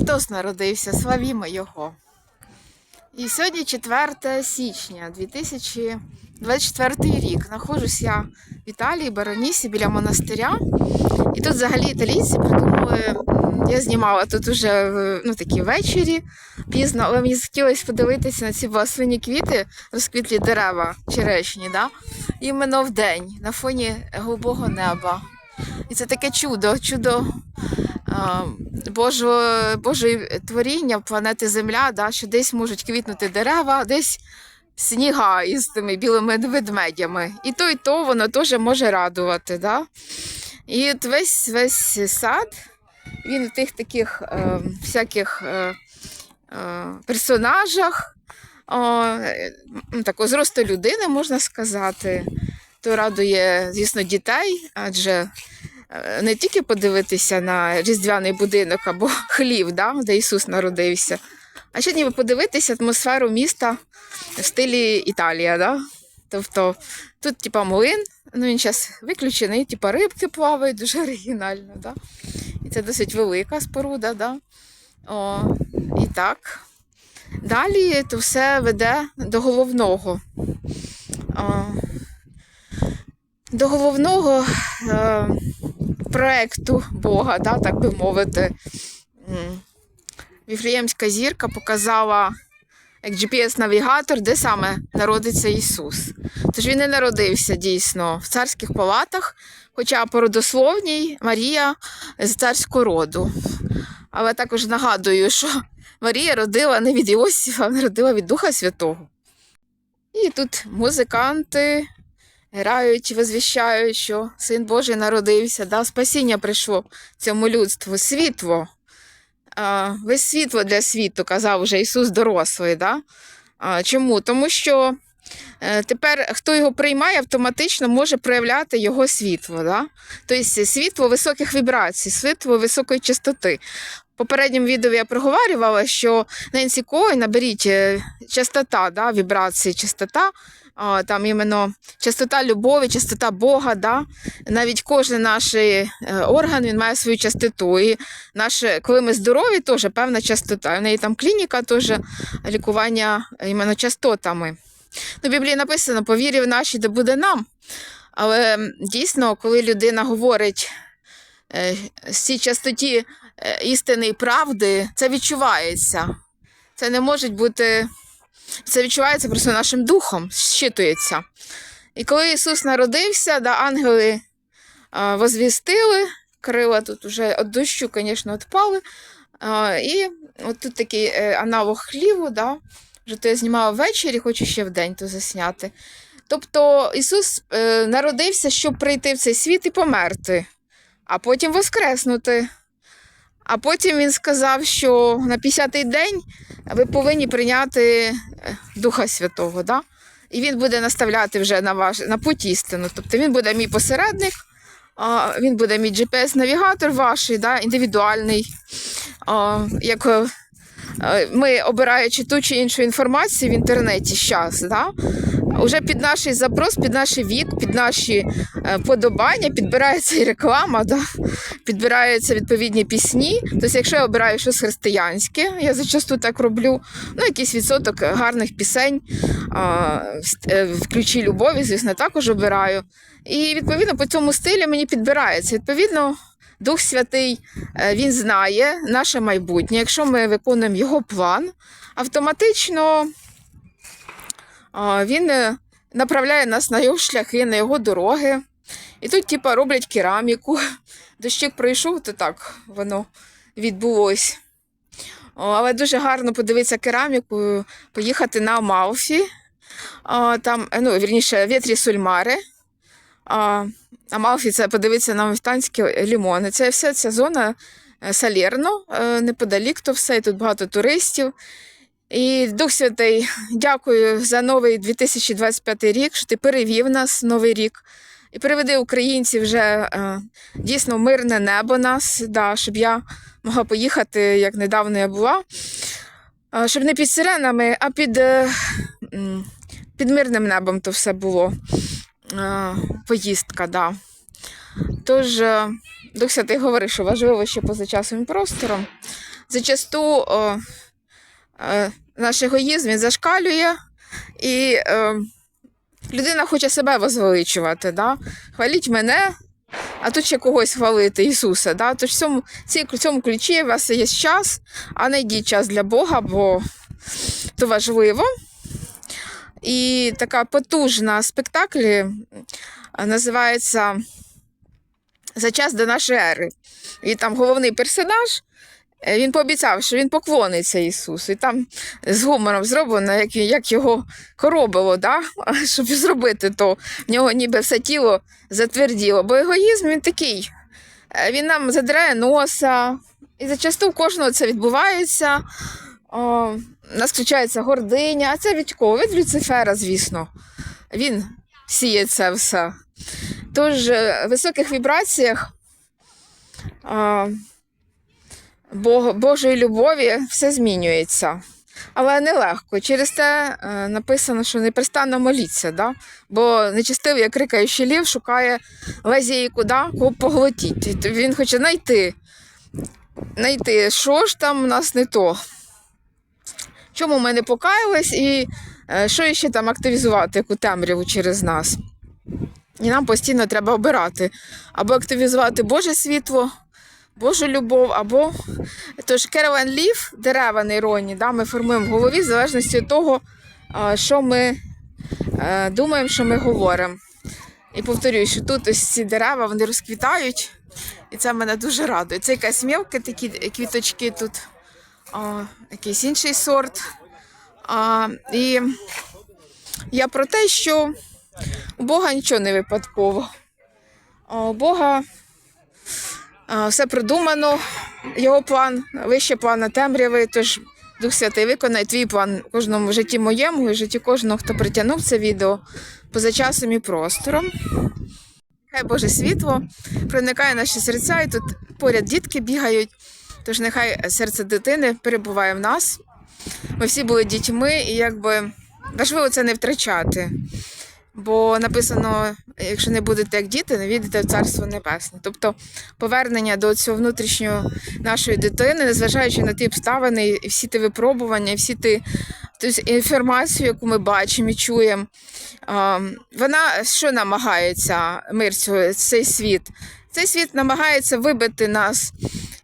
Христос народився, славімо Його. І сьогодні 4 січня 2024 рік. Знаходжусь я в Італії, Баронісі, біля монастиря. І тут взагалі італійці придумали. Я знімала тут уже ну, такі ввечері пізно, але мені захотілося подивитися на ці благословені квіти, розквітлі дерева черешні, да? іменно в день, на фоні голубого неба. І це таке чудо, чудо Божої творіння, планети Земля, да, що десь можуть квітнути дерева, десь сніга із тими білими ведмедями. І то, і то воно теж може радувати. Да? І от весь, весь сад, він в тих таких е, всяких е, е, персонажах, е, такого зросту людини, можна сказати. То радує, звісно, дітей, адже не тільки подивитися на різдвяний будинок або хлів, да, де Ісус народився, а ще ніби подивитися атмосферу міста в стилі Італія. Да? Тобто тут, типа, млин, ну він зараз виключений, типа рибки плавають, дуже оригінально. Да? І це досить велика споруда. Да? О, і так. Далі то все веде до головного. О, до головного е, проекту Бога, да, так би мовити. М. Віфлеємська зірка показала як GPS-навігатор, де саме народиться Ісус. Тож він не народився дійсно в царських палатах, хоча по родословній Марія з царського роду. Але також нагадую, що Марія родила не від Іосифа, вона родила від Духа Святого. І тут музиканти грають, возвіщають, що Син Божий народився, да? спасіння прийшло цьому людству, світло. А, весь світло для світу, казав вже Ісус дорослий. Да? Чому? Тому що е, тепер хто його приймає, автоматично може проявляти його світло. Да? Тобто світло високих вібрацій, світло високої частоти. Попередньому відео я проговорювала, що Ненсі Кой наберіть е, частота, да, вібрації, частота, а, там іменно частота любові, частота Бога. Да? Навіть кожен наш е, орган він має свою частоту. І наше, коли ми здорові, теж певна частота. У неї там клініка теж лікування іменно частотами. Ну, в Біблії написано, по вірі в наші, де буде нам. Але дійсно, коли людина говорить цій частоті е, істини і правди, це відчувається. Це не може бути. Це відчувається просто нашим духом, щитується. І коли Ісус народився, да, ангели а, возвістили, крила тут вже від дощу, звісно, відпали. І от тут такий е, аналог хліву, да, вже то я знімала ввечері, хочу ще вдень то засняти. Тобто Ісус е, народився, щоб прийти в цей світ і померти, а потім воскреснути. А потім він сказав, що на 50-й день ви повинні прийняти е, Духа Святого. Да? І він буде наставляти вже на ваш на путь істину. Тобто він буде мій посередник, він буде мій GPS-навігатор ваш, да, індивідуальний. Як е, е, ми, обираючи ту чи іншу інформацію в інтернеті зараз, да, вже під наш запрос, під наш вік, під наші е, подобання підбирається і реклама, да, підбираються відповідні пісні. Тобто, якщо я обираю щось християнське, я зачасту так роблю, ну, якийсь відсоток гарних пісень, е, в ключі любові, звісно, також обираю. І відповідно по цьому стилю мені підбирається. Відповідно, Дух Святий е, він знає наше майбутнє. Якщо ми виконуємо його план, автоматично він е, направляє нас на його шляхи, на його дороги. І тут, типа, роблять кераміку. Дощик пройшов, то так воно відбулось. Але дуже гарно подивитися кераміку, поїхати на Амалфі. Там, е, ну, вірніше, вітрі Сульмари. Амалфі це подивитися на мавтанські лімони. Це вся ця зона е, Салерно, неподалік то все, і тут багато туристів. І Дух Святий, дякую за новий 2025 рік, що ти перевів нас новий рік. І приведи українців вже е, дійсно мирне небо нас, да, щоб я могла поїхати, як недавно я була. Е, щоб не під сиренами, а під, е, під мирним небом то все було. Е, поїздка, да. Тож, е, Дух Святий говорить, що важливо ще поза часом і простором. зачасту е, наш егоїзм він зашкалює, і е, людина хоче себе возвеличувати. Да? Хваліть мене, а тут ще когось хвалити Ісуса. Да? Тож в цьому, в цьому ключі у вас є час, а знайдіть час для Бога, бо то важливо. І така потужна спектаклі називається За час до нашої ери. І там головний персонаж. Е, Він пообіцяв, що він поклониться Ісусу. І там з гумором зроблено, як, як його коробило, да? щоб зробити то. В нього ніби все тіло затверділо. Бо егоїзм він такий. е, Він нам задирає носа. І зачасту у кожного це відбувається. О, нас включається гординя, а це від кого? Від Люцифера, звісно. Він сіє це все. Тож е, в високих вібраціях Бог, Божої любові все змінюється. Але нелегко. Через те е, написано, що непрестанно моліться, да? бо нечистивий, як рикаючий лів, шукає да? кого поглотіть. Він хоче знайти, знайти, що ж там у нас не то. Чому ми не покаялись і е, що ще там активізувати, яку темряву через нас. І нам постійно треба обирати або активізувати Боже світло, Божу любов, або тож Керевен Лів, дерева нейронні, да, ми формуємо в голові в залежності від того, що ми е, думаємо, що ми говоримо. І повторюю, що тут ось ці дерева вони розквітають, і це мене дуже радує. Це якась мілка, такі квіточки тут, а, якийсь інший сорт. А, і я про те, що у Бога нічого не випадково. У Бога все продумано, його план, вище плана темряви, тож Дух Святий виконає твій план в кожному житті моєму і житті кожного, хто притягнув це відео поза часом і простором. Хай Боже світло проникає в наші серця, і тут поряд дітки бігають. Тож нехай серце дитини перебуває в нас. Ми всі були дітьми, і якби важливо це не втрачати. Бо написано: якщо не будете як діти, не війдете в Царство Небесне. Тобто повернення до цього внутрішнього нашої дитини, незважаючи на ті обставини, і всі ті випробування, і всі ті тобто інформацію, яку ми бачимо і чуємо. Вона що намагається мир цього, цей світ? Цей світ намагається вибити нас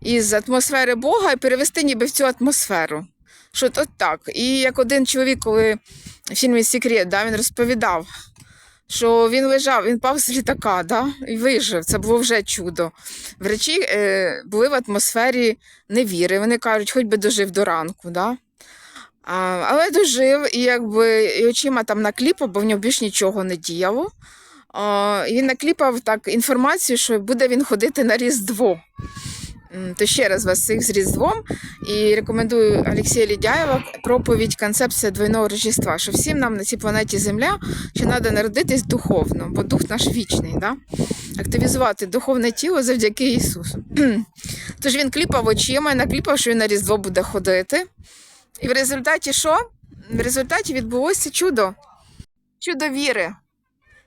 із атмосфери Бога і перевести ніби в цю атмосферу. Що от так. І як один чоловік, коли в фільмі Секрет, да, він розповідав, що він лежав, він пав з літака, да, і вижив. Це було вже чудо. Врачі е, були в атмосфері невіри. Вони кажуть, хоч би дожив до ранку. Да? А, але дожив і якби і очима там накліпав, бо в нього більш нічого не діяло. А, і він накліпав так інформацію, що буде він ходити на Різдво. То ще раз вас всіх з Різдвом і рекомендую Олексія Лідяєва проповідь концепція двойного Рождества, що всім нам на цій планеті Земля що треба народитись духовно, бо дух наш вічний, да? активізувати духовне тіло завдяки Ісусу. Тож він кліпав очима накліпав, що він на Різдво буде ходити. І в результаті що? В результаті відбулося чудо. Чудо віри.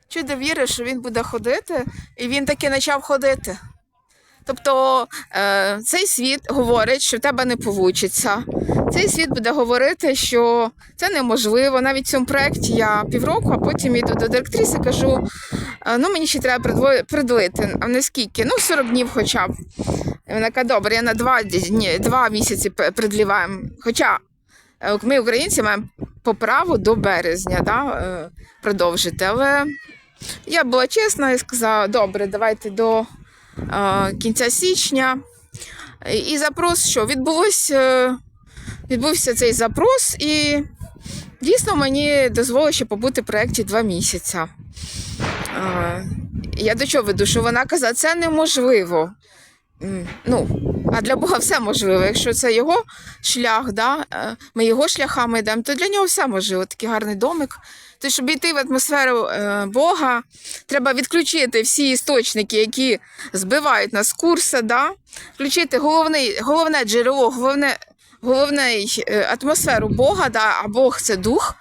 Чудо віри, що він буде ходити, і він таки почав ходити. Тобто е, цей світ говорить, що в тебе не вийде. Цей світ буде говорити, що це неможливо. Навіть в цьому проєкті я півроку, а потім йду до директриси кажу: «Е, ну мені ще треба придво- придлити. А не скільки? Ну, 40 днів хоча б. І вона каже, добре, я на два, дні, два місяці п- придліваємо. Хоча е, ми, українці, маємо по праву до березня да, е, продовжити. Але я була чесна і сказала, добре, давайте до кінця січня. І запрос, що відбулось, е, відбувся цей запрос, і дійсно мені дозволило ще побути в проєкті два місяці. Е, Я до чого веду, що вона казала, це неможливо. Ну, а для Бога все можливо. Якщо це його шлях, да, е, ми його шляхами йдемо, то для нього все можливо. Такий гарний домик. То, щоб йти в атмосферу е, Бога, треба відключити всі істочники, які збивають нас з курсу, да? включити головний, головне джерело, головне, головне атмосферу Бога, да? а Бог це дух.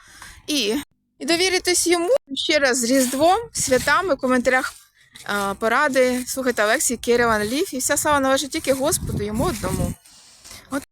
І, і довіритись йому ще раз з Різдвом, святами, в коментарях поради. Слухайте Олексій Кирилан Ліф, і вся слава належить тільки Господу, йому одному.